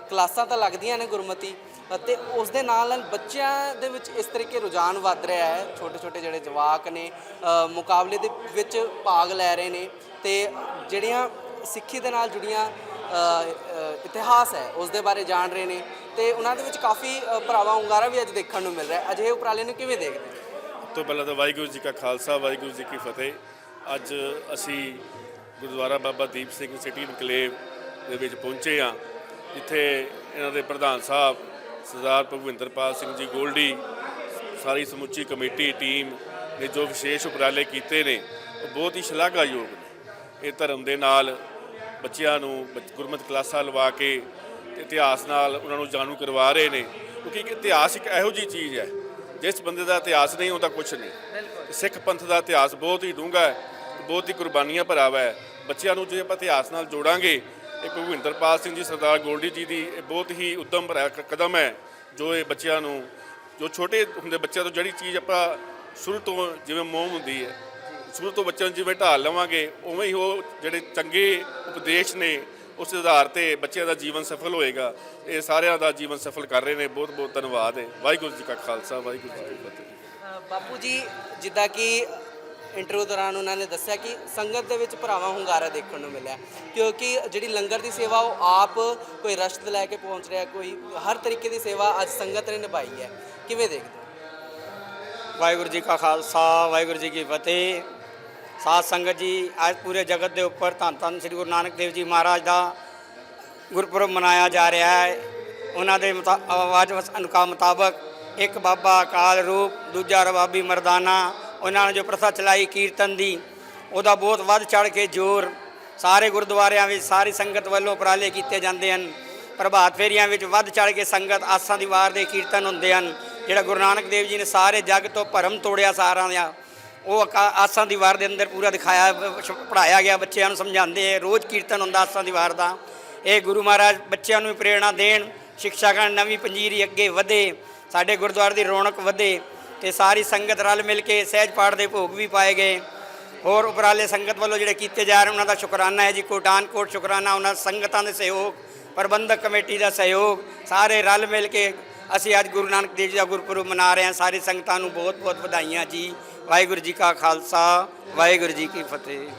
Speaker 7: ਕਲਾਸਾਂ ਤਾਂ ਲੱਗਦੀਆਂ ਨੇ ਗੁਰਮਤੀ ਅਤੇ ਉਸ ਦੇ ਨਾਲ ਨਾਲ ਬੱਚਿਆਂ ਦੇ ਵਿੱਚ ਇਸ ਤਰੀਕੇ ਰੁਝਾਨ ਵੱਧ ਰਿਹਾ ਹੈ। ਛੋਟੇ ਛੋਟੇ ਜਿਹੜੇ ਜਵਾਕ ਨੇ ਮੁਕਾਬਲੇ ਦੇ ਵਿੱਚ ਭਾਗ ਲੈ ਰਹੇ ਨੇ ਤੇ ਜਿਹੜੀਆਂ ਸਿੱਖੀ ਦੇ ਨਾਲ ਜੁੜੀਆਂ ਇਤਿਹਾਸ ਹੈ ਉਸ ਦੇ ਬਾਰੇ ਜਾਣ ਰਹੇ ਨੇ ਤੇ ਉਹਨਾਂ ਦੇ ਵਿੱਚ ਕਾਫੀ ਅ, ਭਰਾਵਾਂ ਹੁੰਗਾਰਾ ਵੀ ਅੱਜ ਦੇਖਣ ਨੂੰ ਮਿਲ ਰਿਹਾ ਹੈ। ਅਜਿਹੇ ਉਪਰਾਲੇ ਨੂੰ ਕਿਵੇਂ ਦੇਖਦੇ
Speaker 6: ਸਭ ਤੋਂ ਪਹਿਲਾਂ ਤਾਂ ਵਾਹਿਗੁਰੂ ਜੀ ਕਾ ਖਾਲਸਾ ਵਾਹਿਗੁਰੂ ਜੀ ਕੀ ਫਤਿਹ। ਅੱਜ ਅਸੀਂ ਗੁਰਦੁਆਰਾ ਬਾਬਾ ਦੀਪ ਸਿੰਘ ਸਿਟੀ ਇਨਕਲੇਵ ਦੇ ਵਿੱਚ ਪਹੁੰਚੇ ਹਾਂ ਜਿੱਥੇ ਇਹਨਾਂ ਦੇ ਪ੍ਰਧਾਨ ਸਾਹਿਬ ਸਰਦਾਰ ਭਗਵਿੰਦਰਪਾਲ ਸਿੰਘ ਜੀ ਗੋਲਡੀ ਸਾਰੀ ਸਮੁੱਚੀ ਕਮੇਟੀ ਟੀਮ ਨੇ ਜੋ ਵਿਸ਼ੇਸ਼ ਉਪਰਾਲੇ ਕੀਤੇ ਨੇ ਉਹ ਬਹੁਤ ਹੀ ਸ਼ਲਾਘਾਯੋਗ ਨੇ। ਇਹ ਧਰਮ ਦੇ ਨਾਲ ਬੱਚਿਆਂ ਨੂੰ ਗੁਰਮਤ ਕਲਾਸਾਂ ਲਵਾ ਕੇ ਇਤਿਹਾਸ ਨਾਲ ਉਹਨਾਂ ਨੂੰ ਜਾਣੂ ਕਰਵਾ ਰਹੇ ਨੇ। ਕਿਉਂਕਿ ਇਤਿਹਾਸ ਇੱਕ ਇਹੋ ਜੀ ਚੀਜ਼ ਹੈ ਜਿਸ ਬੰਦੇ ਦਾ ਇਤਿਹਾਸ ਨਹੀਂ ਉਹਦਾ ਕੁਝ ਨਹੀਂ। ਸਿੱਖ ਪੰਥ ਦਾ ਇਤਿਹਾਸ ਬਹੁਤ ਹੀ ਡੂੰਘਾ ਹੈ ਬਹੁਤ ਹੀ ਕੁਰਬਾਨੀਆਂ ਭਰਾ ਵਾ ਹੈ। ਬੱਚਿਆਂ ਨੂੰ ਜੇ ਆਪਾਂ ਇਤਿਹਾਸ ਨਾਲ ਜੋੜਾਂਗੇ ਇਹ ਭਗਵਿੰਦਰਪਾਲ ਸਿੰਘ ਜੀ, ਸਰਦਾਰ ਗੋਲਡੀ ਜੀ ਦੀ ਇਹ ਬਹੁਤ ਹੀ ਉਦਮ ਭਰਾ ਕਦਮ ਹੈ, ਜੋ ਇਹ ਬੱਚਿਆਂ ਨੂੰ, ਜੋ ਛੋਟੇ ਹੁੰਦੇ ਬੱਚਿਆਂ ਤੋਂ ਜਿਹੜੀ ਚੀਜ਼ ਆਪਾਂ ਸ਼ੁਰੂ ਤੋਂ ਜਿਵੇਂ ਮੋਹ ਹੁੰਦੀ ਹੈ, ਸ਼ੁਰੂ ਤੋਂ ਬੱਚਿਆਂ ਨੂੰ ਜਿਵੇਂ ਢਾਲ ਲਵਾਂਗੇ, ਉਵੇਂ ਹੀ ਉਹ ਜਿਹੜੇ ਚੰਗੇ ਉਪਦੇਸ਼ ਨੇ, ਉਸ ਆਧਾਰ ਤੇ ਬੱਚਿਆਂ ਦਾ ਜੀਵਨ ਸਫਲ ਹੋਏਗਾ। ਇਹ ਸਾਰਿਆਂ ਦਾ ਜੀਵਨ ਸਫਲ ਕਰ ਰਹੇ ਨੇ ਬਹੁਤ ਬਹੁਤ ਧੰਨਵਾਦ ਹੈ। ਵਾਹਿਗੁਰੂ ਜੀ ਕਾ ਖਾਲਸਾ, ਵਾਹਿਗੁਰੂ ਜੀ ਕੀ ਫਤਿਹ।
Speaker 7: ਬਾਪੂ ਜੀ, ਜਿੱਦਾਂ ਕਿ ਇੰਟਰਵਿਊ ਦੌਰਾਨ ਉਹਨਾਂ ਨੇ ਦੱਸਿਆ ਕਿ ਸੰਗਤ ਦੇ ਵਿੱਚ ਭਰਾਵਾਂ ਹੁੰਗਾਰਾ ਦੇਖਣ ਨੂੰ ਮਿਲਿਆ। ਕਿਉਂਕਿ ਜਿਹੜੀ ਲੰਗਰ ਦੀ ਸੇਵਾ, ਉਹ ਆਪ ਕੋਈ ਰਸ਼ਦ ਲੈ ਕੇ ਪਹੁੰਚ ਰਿਹਾ, ਕੋਈ ਹਰ ਤਰੀਕੇ ਦੀ ਸੇਵਾ ਅੱਜ ਸੰਗਤ ਨੇ ਨਿਭਾਈ ਹੈ। ਕਿਵੇਂ ਦੇਖਦੇ ਹੋ?
Speaker 3: ਵਾਹਿਗੁਰੂ ਜੀ ਕਾ ਖਾਲਸਾ, ਵਾਹਿਗੁਰੂ ਜੀ ਕੀ ਫਤਿਹ। ਸਾਧ ਸੰਗਤ ਜੀ, ਅੱਜ ਪੂਰੇ ਜਗਤ ਦੇ ਉੱਪਰ ਧੰਨ ਧੰਨ ਸ੍ਰੀ ਗੁਰੂ ਨਾਨਕ ਦੇਵ ਜੀ ਮਹਾਰਾਜ ਦਾ ਗੁਰਪੁਰਬ ਮਨਾਇਆ ਜਾ ਰਿਹਾ ਹੈ। ਉਹਨਾਂ ਦੇ ਮੁਤਾ- ਆਵਾਜ਼ ਅਨੁਕਾ ਮੁਤਾਬਕ ਇੱਕ ਬਾਬਾ ਅਕਾਲ ਰੂਪ, ਦੂਜਾ ਰਬਾਬੀ ਮਰਦਾਨਾ ਉਹਨਾਂ ਨੇ ਜੋ ਪ੍ਰਥਾ ਚਲਾਈ, ਕੀਰਤਨ ਦੀ, ਉਹਦਾ ਬਹੁਤ ਵੱਧ ਚੜ ਕੇ ਜ਼ੋਰ ਸਾਰੇ ਗੁਰਦੁਆਰਿਆਂ ਵਿੱਚ ਸਾਰੀ ਸੰਗਤ ਵੱਲੋਂ ਉਪਰਾਲੇ ਕੀਤੇ ਜਾਂਦੇ ਹਨ। ਪ੍ਰਭਾਤ ਫੇਰੀਆਂ ਵਿੱਚ ਵੱਧ ਚੜ ਕੇ ਸੰਗਤ ਆਸਾਂ ਦੀ ਵਾਰ ਦੇ ਕੀਰਤਨ ਹੁੰਦੇ ਹਨ। ਜਿਹੜਾ ਗੁਰੂ ਨਾਨਕ ਦੇਵ ਜੀ ਨੇ ਸਾਰੇ ਜੱਗ ਤੋਂ ਭਰਮ ਤੋੜਿਆ ਸਾਰਿਆਂ ਦਾ, ਉਹ ਅਕਾ- ਆਸਾਂ ਦੀ ਵਾਰ ਦੇ ਅੰਦਰ ਪੂਰਾ ਦਿਖਾਇਆ ਪੜਾਇਆ ਗਿਆ, ਬੱਚਿਆਂ ਨੂੰ ਸਮਝਾਉਂਦੇ ਆ ਰੋਜ਼ ਕੀਰਤਨ ਹੁੰਦਾ ਆਸਾਂ ਦੀ ਵਾਰ ਦਾ। ਇਹ ਗੁਰੂ ਮਹਾਰਾਜ ਬੱਚਿਆਂ ਨੂੰ ਵੀ ਪ੍ਰੇਰਣਾ ਦੇਣ ਸਿੱਖਿਆ ਕਰਨ, ਨਵੀਂ ਪੰਜੀਰੀ ਅੱਗੇ ਵਧੇ, ਸਾਡੇ ਗੁਰਦੁਆਰੇ ਦੀ ਰੌਣਕ ਵਧੇ। ਤੇ ਸਾਰੀ ਸੰਗਤ ਰਲ ਮਿਲ ਕੇ ਸਹਿਜ ਪਾਠ ਦੇ ਭੋਗ ਵੀ ਪਾਏ ਗਏ। ਹੋਰ ਉਪਰਾਲੇ ਸੰਗਤ ਵੱਲੋਂ ਜਿਹੜੇ ਕੀਤੇ ਜਾ ਰਹੇ ਉਹਨਾਂ ਦਾ ਸ਼ੁਕਰਾਨਾ ਹੈ ਜੀ। ਕੋਟਾਨ ਕੋਟ ਸ਼ੁਕਰਾਨਾ, ਉਹਨਾਂ ਸੰਗਤਾਂ ਦੇ ਸਹਿਯੋਗ, ਪ੍ਰਬੰਧਕ ਕਮੇਟੀ ਦਾ ਸਹਿਯੋਗ, ਸਾਰੇ ਰਲ ਮਿਲ ਕੇ ਅਸੀਂ ਅੱਜ ਗੁਰੂ ਨਾਨਕ ਦੇਵ ਜੀ ਦਾ ਗੁਰਪੁਰਬ ਮਨਾ ਰਹੇ ਹਾਂ। ਸਾਰੀ ਸੰਗਤਾਂ ਨੂੰ ਬਹੁਤ ਬਹੁਤ ਵਧਾਈਆਂ ਜੀ। ਵਾਹਿਗੁਰੂ ਜੀ ਕਾ ਖਾਲਸਾ, ਵਾਹਿਗੁਰੂ ਜੀ ਕੀ ਫਤਿਹ।